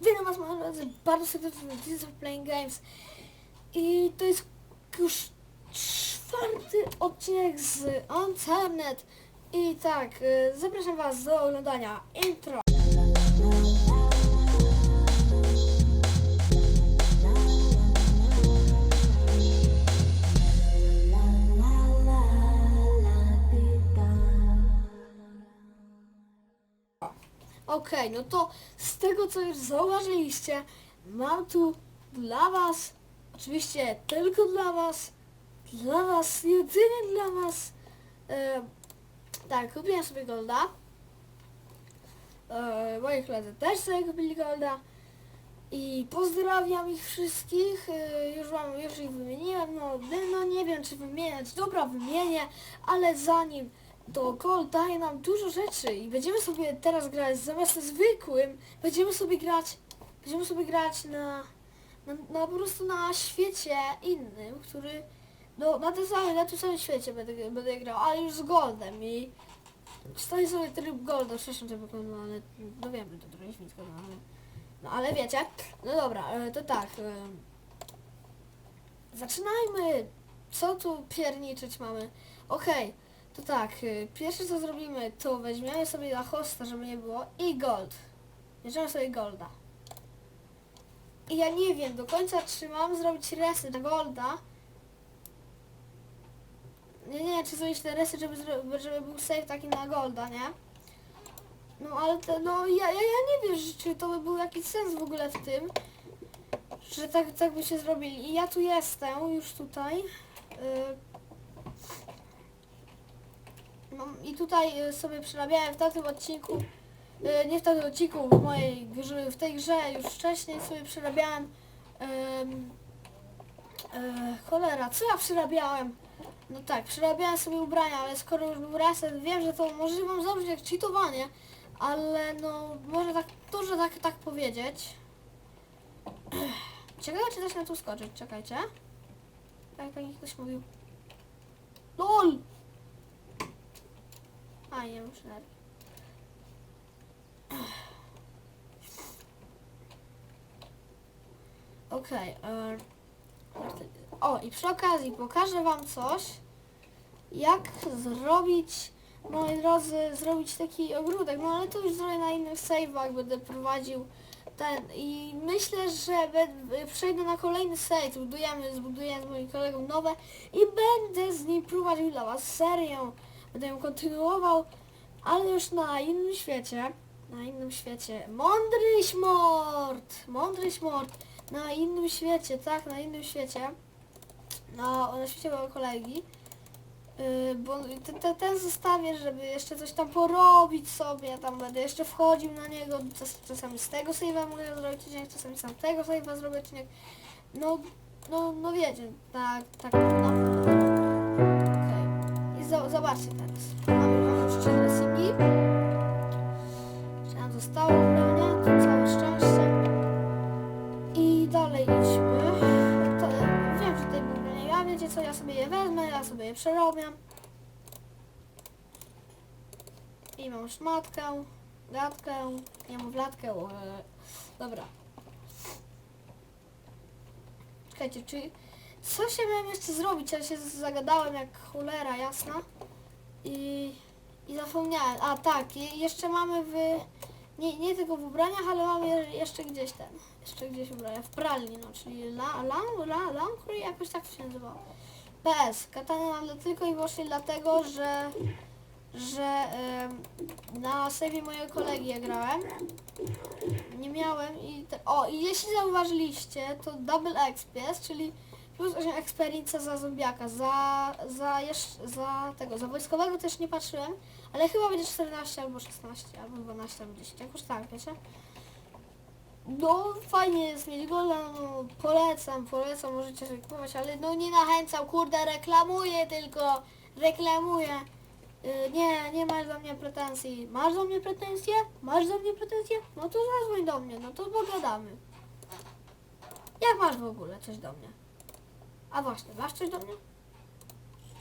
Witam was moi drodzy bardzo serdecznie na This is Playing Games i to jest już czwarty odcinek z Internet i tak, y, zapraszam was do oglądania intro. Okej, no to z tego co już zauważyliście, mam tu dla was, oczywiście tylko dla was, dla was, jedynie dla was, e, tak, kupiłem sobie Golda, e, moi koledzy też sobie kupili Golda. I pozdrawiam ich wszystkich, e, już wam, już ich wymieniłem, no, no nie wiem czy wymieniać, dobra wymienię, ale zanim to Gold daje nam dużo rzeczy i będziemy sobie teraz grać zamiast zwykłym, będziemy sobie grać, będziemy sobie grać na, na, na po prostu na świecie innym, który, no na tym samym, na tym samym świecie będę, będę grał, ale już z Goldem i stoję sobie tryb Golda, wcześniej tryb Golda, ale no wiem, że to trochę świńsko, no ale, no ale wiecie, no dobra, e, to tak, e, zaczynajmy, co tu pierniczyć mamy, okej, to tak, y, pierwsze co zrobimy, to weźmiemy sobie na hosta, żeby nie było i gold. Bierzemy sobie golda. I ja nie wiem do końca, czy mam zrobić resy na golda. Nie, nie, czy zrobić te resy, żeby, żeby był save taki na golda, nie? No ale to, no ja, ja, ja nie wiem, czy to by był jakiś sens w ogóle w tym, że tak, tak by się zrobili. I ja tu jestem, już tutaj. Y, I tutaj y, sobie przerabiałem w tamtym odcinku, y, nie w tamtym odcinku, w mojej grze, w tej grze już wcześniej sobie przerabiałem y, cholera, co ja przerabiałem? No tak, przerabiałem sobie ubrania, ale skoro już był reset, wiem, że to może wam zabrzmi jak cheatowanie, ale no, może tak, dużo tak, tak powiedzieć. Ciekawe, czy da się na to skoczyć, czekajcie. Tak, tak ktoś mówił. LOL! A, nie muszę nawet. Okej. e, o, i przy okazji pokażę Wam coś, jak zrobić, moi drodzy, zrobić taki ogródek. No ale to już zrobię na innych save'ach, będę prowadził ten i myślę, że przejdę na kolejny save, zbudujemy, zbuduję z moim kolegą nowe i będę z nim prowadził dla Was serię. Będę ją kontynuował, ale już na innym świecie. Na innym świecie. Mądry śmort! Mądry śmort! Na innym świecie, tak, na innym świecie. Na, na świecie mojego kolegi. Yy, bo ten, ten, ten zostawię, żeby jeszcze coś tam porobić sobie, tam będę jeszcze wchodził na niego, czas, czasami z tego save'a mogę zrobić odcinek, czasami z tamtego save'a zrobię odcinek. No, no, no wiecie, tak, tak, no. I zobaczcie teraz. Mamy, już dressingi. Czy nam zostało ubrania? To całe szczęście. I dalej idźmy. To, wiem, że tutaj były ubrania. Ja wiecie co, ja sobie je wezmę, ja sobie je przerobię. I mam szmatkę, gatkę, nie mam wlatkę, e, dobra. Czekajcie, czy coś ja miałem jeszcze zrobić? Ja się zagadałem jak cholera jasna. I, i zapomniałem. A tak, jeszcze mamy w... Nie, nie tylko w ubraniach, ale mamy je- jeszcze gdzieś ten. Jeszcze gdzieś ubrania. W pralni, no, czyli la, la, la, laundry, jakoś tak się nazywało. PS. Katana mam tylko i wyłącznie dlatego, że że em, na sejmie mojego kolegi ja grałem. Nie miałem i... Te, o, i jeśli zauważyliście, to Double XP, czyli plus 8 experience za zombiaka, za, za, jeszcze, za tego, za wojskowego też nie patrzyłem, ale chyba będzie 14 albo 16, albo 12 albo 10, jakoś tak, wiecie? No, fajnie jest mieć no, polecam, polecam, możecie sobie kupować, ale no nie nachęcam, kurde, reklamuję tylko, reklamuję. Y, nie, nie masz do mnie pretensji. Masz do mnie pretensje? Masz do mnie pretensje? No to zadzwoń do mnie, no to pogadamy. Jak masz w ogóle coś do mnie? A właśnie, masz coś do mnie?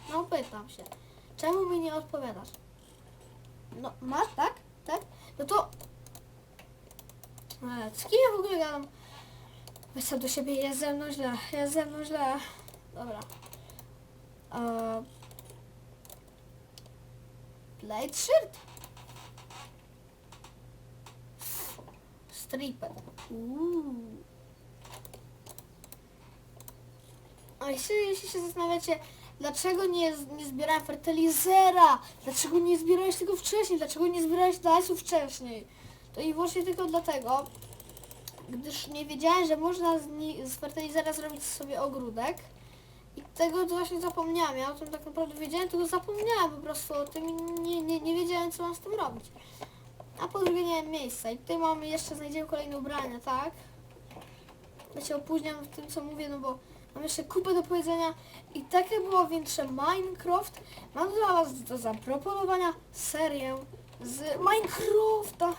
No pytam się. Czemu mi nie odpowiadasz? No, masz, tak? Tak? No to... E, Z kim ja w ogóle gadam? Weź sam do siebie, jest ze mną źle, jest ze mną źle. Dobra. Blade Shirt? Stripper. A jeśli, jeśli się zastanawiacie, dlaczego nie, nie zbierałem fertilizera, dlaczego nie zbierałeś tego wcześniej, dlaczego nie zbierałeś dajsów wcześniej, to i właśnie tylko dlatego, gdyż nie wiedziałem, że można z, z fertilizera zrobić sobie ogródek i tego właśnie zapomniałem. Ja o tym tak naprawdę wiedziałem, tylko zapomniałem po prostu o tym i nie, nie, nie wiedziałem, co mam z tym robić. A po drugie nie miałem miejsca i tutaj mamy jeszcze, znajdziemy kolejne ubrania, tak? Ja się opóźniam w tym, co mówię, no bo mam jeszcze kupę do powiedzenia i takie było większe Minecraft. Mam dla Was do zaproponowania serię z Minecrafta.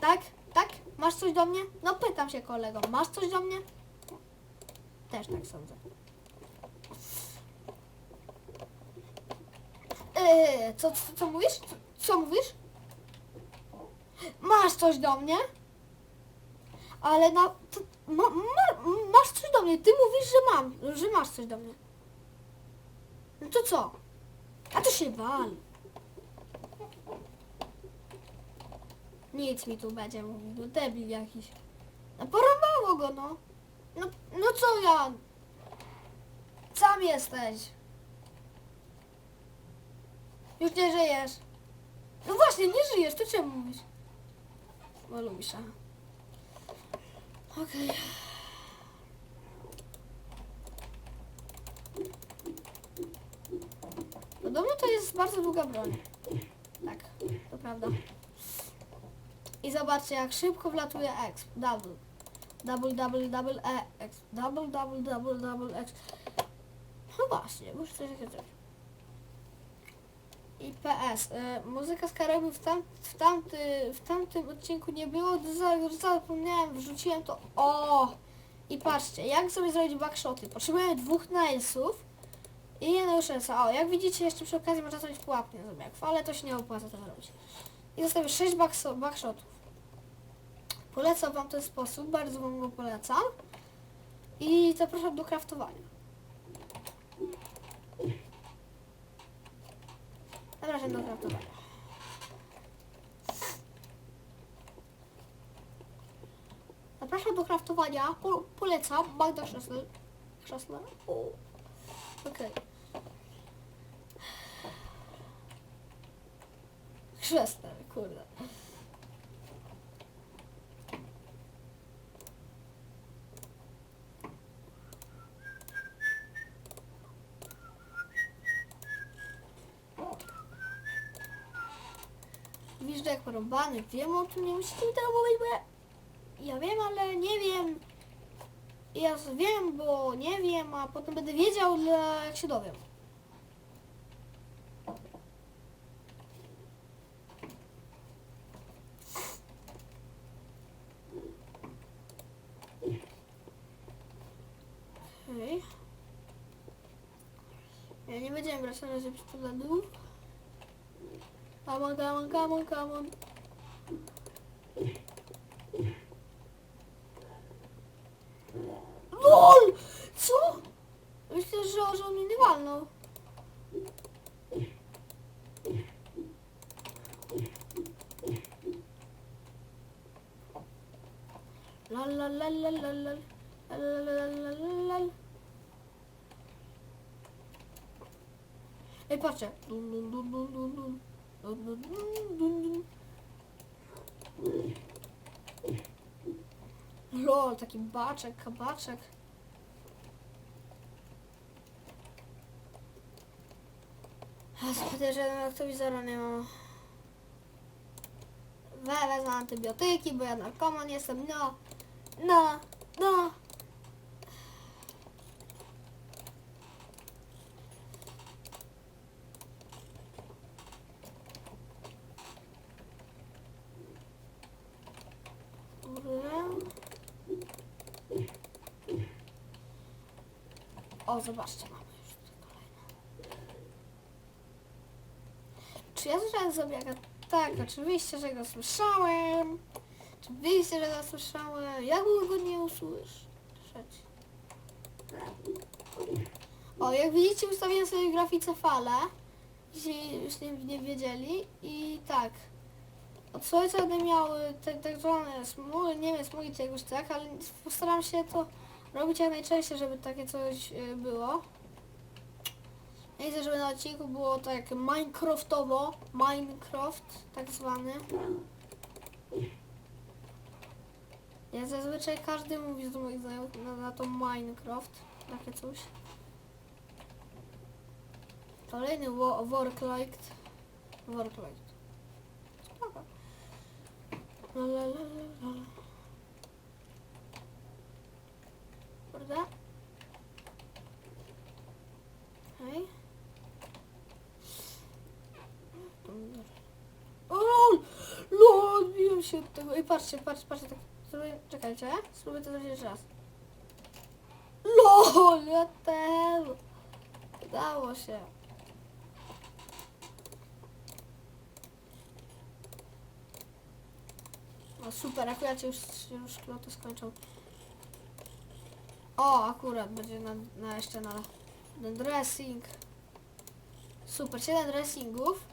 Tak? Tak? Masz coś do mnie? No pytam się kolego, masz coś do mnie? Też tak sądzę. Eee, co, co, co mówisz? Co, co mówisz? Masz coś do mnie? Ale na... To, ma, ma, masz coś do mnie. Ty mówisz, że mam, że masz coś do mnie. No to co? A to się wal. Nic mi tu będzie mówił, no debil jakiś. No go, no. No, no co ja? Sam jesteś. Już nie żyjesz. No właśnie, nie żyjesz, to czemu mówisz? Bo lubisz, aha. Okej. Podobno to jest bardzo długa broń. Tak, to prawda. I zobaczcie, jak szybko wlatuje X. Double. Double, double, double, e, X. Double, double, double, double, X. No właśnie, muszę coś takiego I PS. Y, muzyka z Karaibu w, tam, w, tamty, w tamtym odcinku nie było, za- zapomniałem, wrzuciłem to. O! I patrzcie, jak sobie zrobić backshoty. Potrzebujemy dwóch nailsów i jednego szensa. O, jak widzicie, jeszcze przy okazji można zrobić pułapkę na zombiaków, ale to się nie opłaca tego robić. I zostawię 6 backso- backshotów. Polecam Wam ten sposób, bardzo Wam go polecam. I zapraszam do craftowania. Zapraszam do craftowania. Zapraszam do craftowania. Po, polecam. Magda Krzesler. Krzesler. Okej. Krzesler, kurde. Że jak porąbany, wiem o tym, nie musicie mi tego mówić, bo ja, ja wiem, ale nie wiem. Ja wiem, bo nie wiem, a potem będę wiedział, jak się dowiem. Okej. Ja nie będziemy brać na razie pistoletów. Come on, come on, come on, come on. LOL! Co? Myślę, że, że mnie nie walnął. Ej, Lol, taki baczek, kabaczek. A Zgodę, że aktywizora nie mam. We, wezmę antybiotyki, bo ja narkoman jestem, no. No, no. Kurde. O, zobaczcie, mamy już tutaj kolejne. Czy ja słyszałem zombiaka tak, oczywiście, że go słyszałem. Oczywiście, że go słyszałem. Jak go nie usłyszeć? O, jak widzicie, ustawiłem sobie grafice falę. Jeśli już nie, nie wiedzieli. I tak. Od słońca będę miał tak, tak zwane smugi, nie wiem, smugi czy jakoś tak, ale postaram się to robić jak najczęściej, żeby takie coś y, było. Nie chcę, żeby na odcinku było tak Minecraftowo, Minecraft tak zwany. Ja zazwyczaj każdy mówi z moich znajomych na, na to Minecraft, takie coś. Kolejny wo- Worklight. Worklight. Spoko. La, la, la, la, la. Kurde. Hej. O, lol! Od tego. I patrzcie, patrzcie, patrzcie. Tak, spróbuję, czekajcie. Spróbuję to zrobić jeszcze raz. LOL! Ja ten. Udało się. No super, akurat już, już kloty skończą. O, akurat będzie na, na jeszcze na ten dressing. Super, 7 dressingów.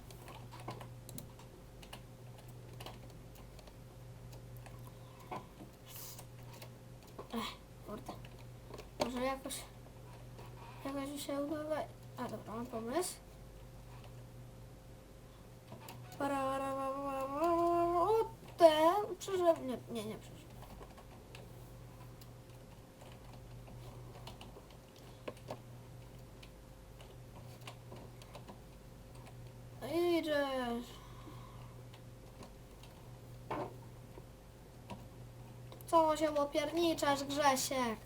Ech, kurde. Może jakoś... Jakoś mi się uda... we- A dobra, mam pomysł. O, te... Przeżyłem... Nie, nie, nie przeżyłem. Idziesz. Co się opierniczasz, Grzesiek?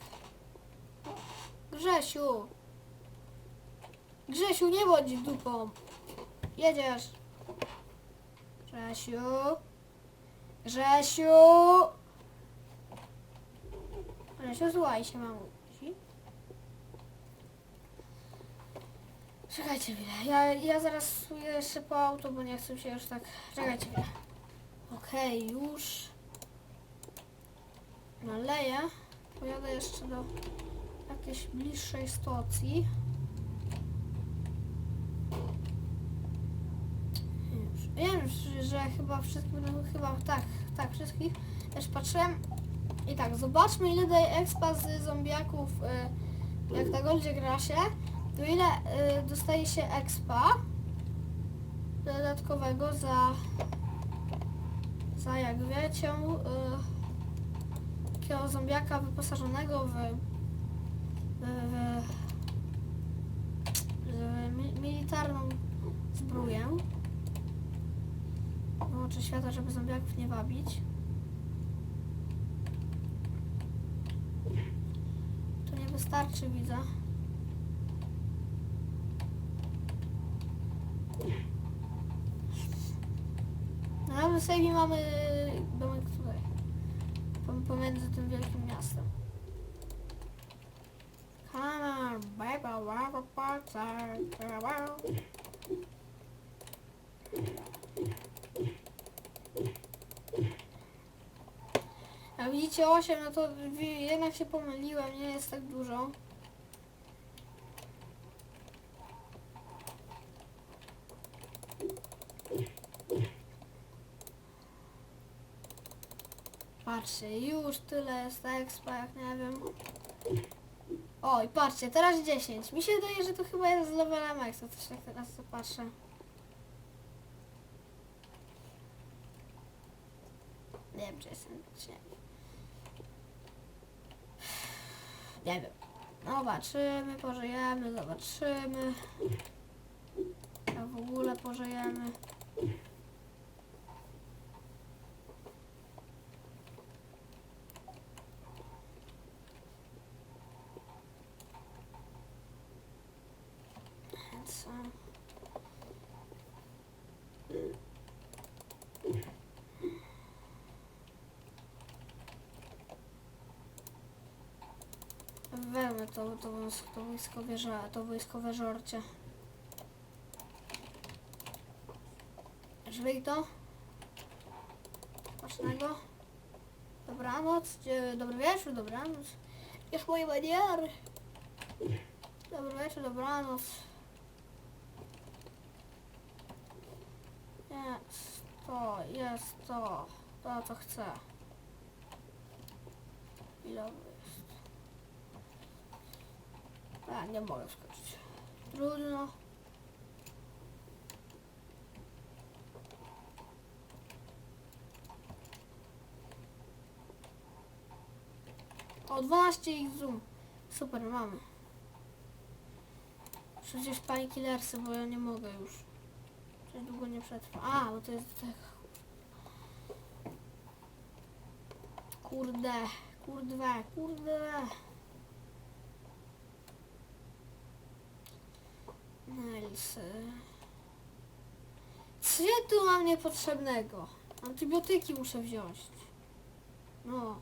Grzesiu! Grzesiu, nie bądź dupą! Jedziesz! Grzesiu! Grzesiu! Grzesiu, złaj się, mamusi. Czekajcie chwilę, ja, ja zaraz jeszcze po auto, bo nie chcę się już tak... Czekajcie chwilę. Okej, już. Naleję. Pojadę jeszcze do jakiejś bliższej stacji. Już. Wiem, chyba wszystkich będą chyba tak, tak, wszystkich. Też patrzyłem. I tak, zobaczmy ile daje expa z zombiaków, y, jak na goldzie gra się, to ile y, dostaje się expa dodatkowego za, za jak wiecie, y, takiego zombiaka wyposażonego w, w, w, w mi, militarną zbroję. Wyłączę światło, żeby zombiaków nie wabić. To nie wystarczy, widzę. Na nowym sejmie mamy domek tutaj. Pom- Pomiędzy tym wielkim miastem. Come on, baby, wow, wow, wow. A widzicie 8, no to jednak się pomyliłem, nie jest tak dużo. Patrzcie, już tyle jest expa, jak nie wiem. Oj, patrzcie, teraz 10. Mi się wydaje, że to chyba jest z levelem extra, też jak teraz patrzę. Nie wiem, czy jestem, czy nie. Nie wiem. No, Zobaczymy, pożyjemy, zobaczymy. Jak w ogóle pożyjemy. Więc, e, Wezmę to, to, to wojskowe, to wojskowe żorcie. Żeby to? Smacznego. Dobranoc. Dobry wieczór, dobranoc. Już moje maniery. Dobry wieczór, dobranoc. Jest to, jest to. To, co chcę. Jest? A, nie mogę skoczyć. Trudno. O, 12 ich zoom. Super, mamy. Przecież pani killersy, bo ja nie mogę już. Przecież długo nie przetrwa. A, bo to jest tak. Kurde, kurde, kurde. Nelsy. Co ja tu mam niepotrzebnego? Antybiotyki muszę wziąć. No.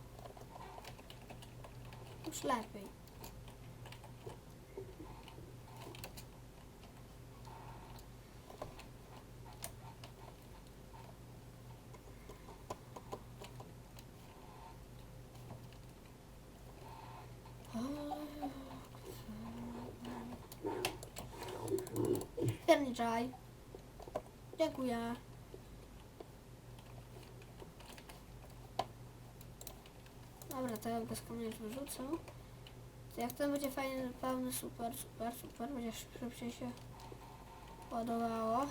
Już lepiej. Pierniczaj. Dziękuję. Dobra, to ja bez kamienia wyrzucę. To jak ten będzie fajny, pełny, super, super, super. Będzie szybciej się ładowało.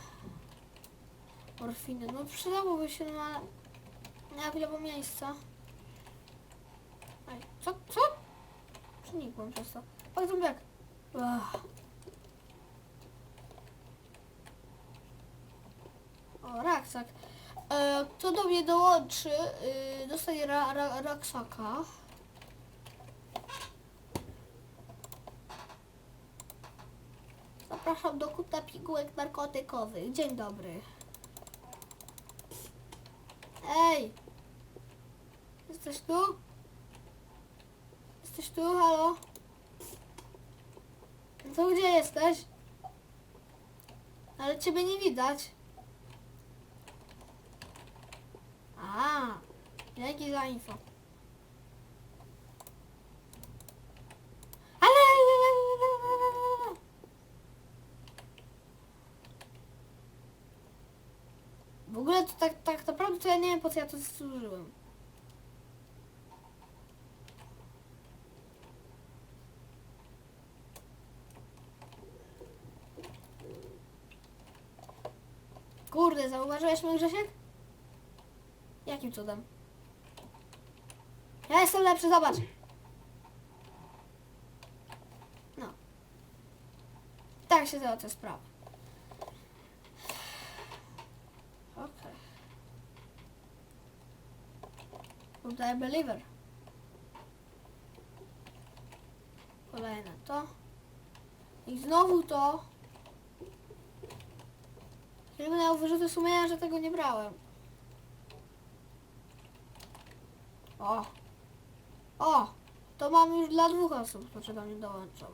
Morfiny. No przydałoby się na, na chwilę miejsca. Aj, co? Co? Przenikłem przez to. Oj, zombiak. Ach. O, raksak. E, kto do mnie dołączy, y, dostaje ra, ra, raksaka. Zapraszam do kuta pigułek narkotykowych. Dzień dobry. Ej! Jesteś tu? Jesteś tu? Halo? To gdzie jesteś? Ale ciebie nie widać. A, dzięki za info. Ale... W ogóle to tak, tak naprawdę to ja nie wiem po co ja to służyłem. Kurde, zauważyłeś mnie Grzesiek? Jakim cudem? Ja jestem lepszy, zobacz. No. Tak się załatwia sprawa. Okej. Tutaj believer. Kolejne to. I znowu to. Miał wyrzuty sumienia, że tego nie brałem. O! O! To mam już dla dwóch osób, do mnie dołączą.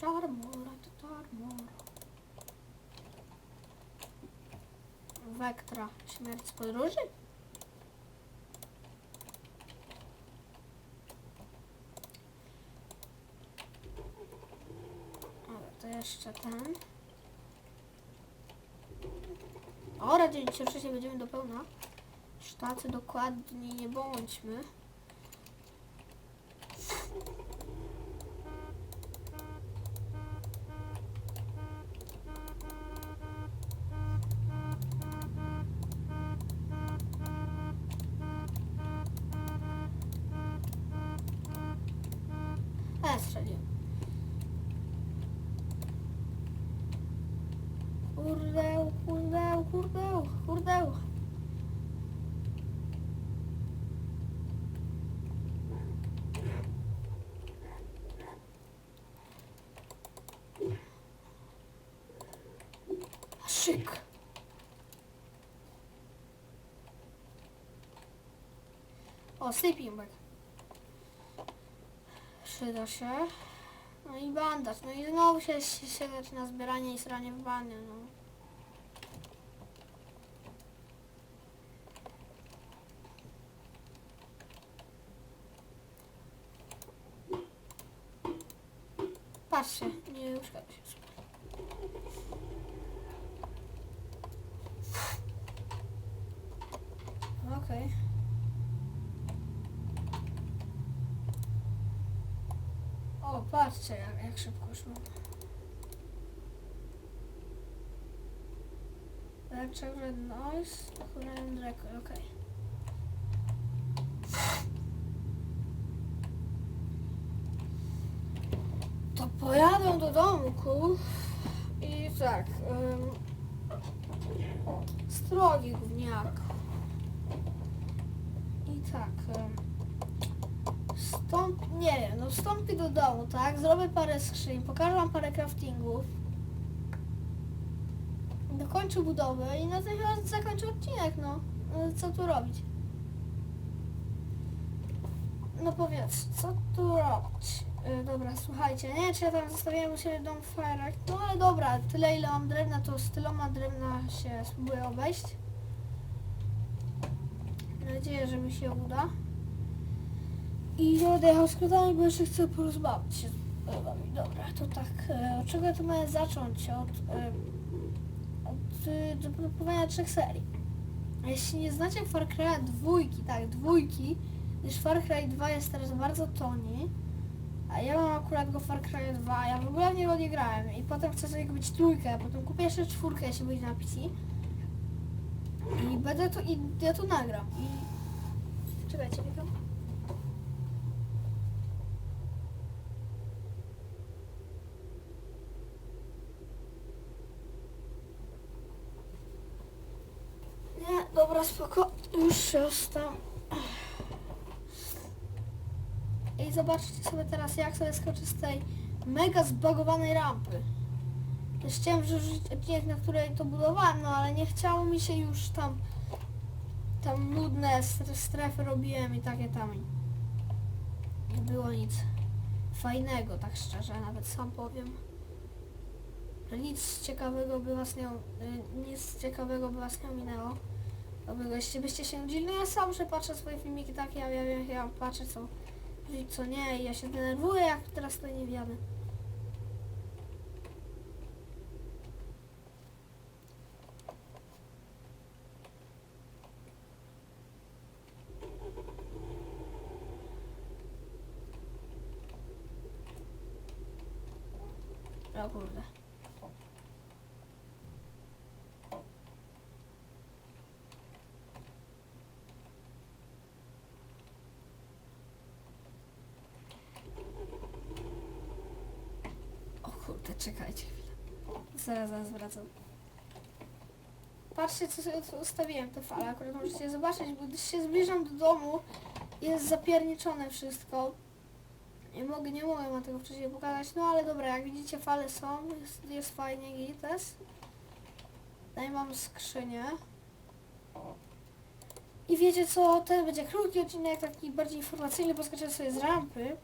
Tarmora, tarmora. Wektra. Śmierć podróży? Dobra, to jeszcze ten. Ora, dzień dzisiejszy się będziemy do pełna. Sztacy dokładni nie bądźmy. Kurdeł, kurdeł. Szyk. O, sleeping bag. przyda się. No i bandaż. No i znowu się, się, się zbieranie i sranie w banie, no. Patrzcie, nie już się Okej. O, patrzcie jak, jak szybko szło. Electric Red Noise, Hurricane Record, okej. To pojadę do domku i tak. Strogi gówniak. Tak. Wstąp, nie wiem, no wstąpię do domu, tak? Zrobię parę skrzyń, pokażę wam parę craftingów. Dokończę budowę i na tym chyba zakończę odcinek, no. E, Co tu robić? No powiedz, co tu robić? E, dobra, słuchajcie, nie wiem czy ja tam zostawiłem u siebie dom Firek, no ale dobra, tyle ile mam drewna, to z tyloma drewna się spróbuję obejść. Nadzieję, że mi się uda. I nie będę jechał bo jeszcze chcę porozmawiać się z. Dobra, to tak, e, od czego tu mamy zacząć? Od, e, od e, zaproponowania trzech serii. A jeśli nie znacie Far Cry'a dwójki, tak, dwójki, gdyż Far Cry 2 jest teraz bardzo toni, a ja mam akurat go Far Cry 2, ja w ogóle w niego nie grałem i potem chcę sobie kupić trójkę, a potem kupię jeszcze czwórkę, jeśli będzie na PC. I będę to, i ja to nagram. I... Czekajcie. Nie, dobra, spoko. Już jestem. I zobaczcie sobie teraz, jak sobie skoczę z tej mega zbagowanej rampy. Też chciałem wrzucić odcinek, na której to budowałem, no ale nie chciało mi się już tam tam nudne stre- strefy robiłem i takie tam. Nie było nic fajnego, tak szczerze, nawet sam powiem. Że nic ciekawego by was nie, y, nic ciekawego by was nie minęło. Dobrego, jeśli byście się nudzili, no ja sam że patrzę swoje filmiki takie, ja wiem, ja patrzę co, co nie i ja się denerwuję, jak teraz to nie wiemy. O kurde. O kurde, czekajcie chwilę. Zaraz, zaraz wracam. Patrzcie, co sobie tu ustawiłem te fale. Akurat możecie zobaczyć, bo gdy się zbliżam do domu, jest zapierniczone wszystko. Nie mogę, nie mogę wam tego wcześniej pokazać, no ale dobra, jak widzicie fale są, jest, jest fajnie gites. Tutaj mam skrzynię. I wiecie co, ten będzie krótki odcinek, taki bardziej informacyjny, bo sobie z rampy.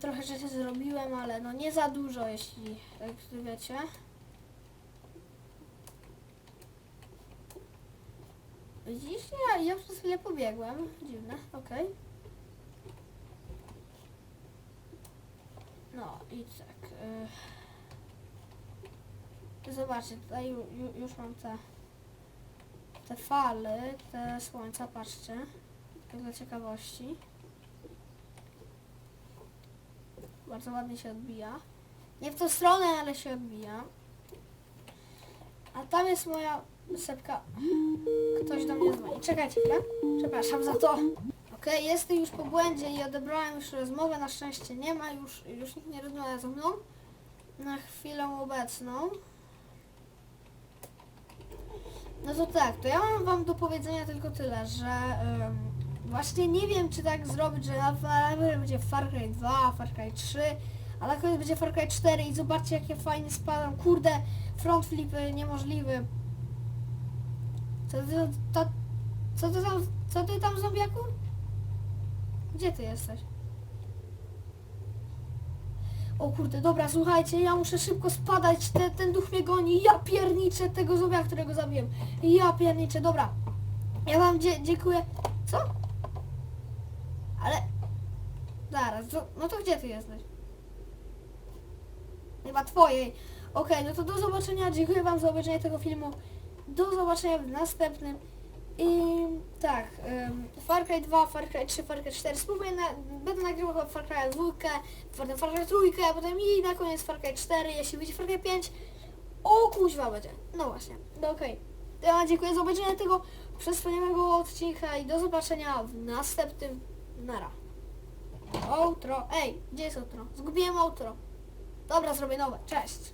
Trochę rzeczy zrobiłem, ale no nie za dużo, jeśli jak wiecie. Widzisz? Ja, ja przez chwilę pobiegłem. Dziwne, okej. No i tak. Y... Zobaczcie, tutaj ju, już mam te, te fale, te słońca, patrzcie. Tak dla ciekawości. Bardzo ładnie się odbija. Nie w tą stronę, ale się odbija. A tam jest moja sepka. Ktoś do mnie dzwoni. Czekajcie chwilę. Przepraszam za to. Okej, jestem już po błędzie i odebrałem już rozmowę. Na szczęście nie ma, już, już nikt nie rozmawia ze mną. Na chwilę obecną. No to tak, to ja mam wam do powiedzenia tylko tyle, że właśnie nie wiem czy tak zrobić, że na na będzie Far Cry 2, Far Cry 3, a na koniec będzie Far Cry 4 i zobaczcie jakie fajnie spadam. Kurde, front flipy niemożliwy. Co ty, to, co ty tam, co ty tam zombiaku? Gdzie ty jesteś? O kurde, dobra, słuchajcie, ja muszę szybko spadać, te, ten duch mnie goni, ja pierniczę tego zombiaka, którego zabiłem. Ja pierniczę, dobra. Ja wam dzie dziękuję. Co? Ale... Zaraz, to, no to gdzie ty jesteś? Chyba twojej. Okej, no to do zobaczenia, dziękuję wam za obejrzenie tego filmu. Do zobaczenia w następnym. I tak, um, Far Cry 2, Far Cry 3, Far Cry 4, spróbuję na, będę nagrywał Far Cry 2, potem Far Cry 3, a potem i na koniec Far Cry 4, jeśli wyjdzie Far Cry 5, o kuźwa będzie, no właśnie, no okej. To Ja dziękuję za obejrzenie tego przesłaniowego odcinka i do zobaczenia w następnym, nara. Outro, ej, gdzie jest outro? Zgubiłem outro. Dobra, zrobię nowe, cześć.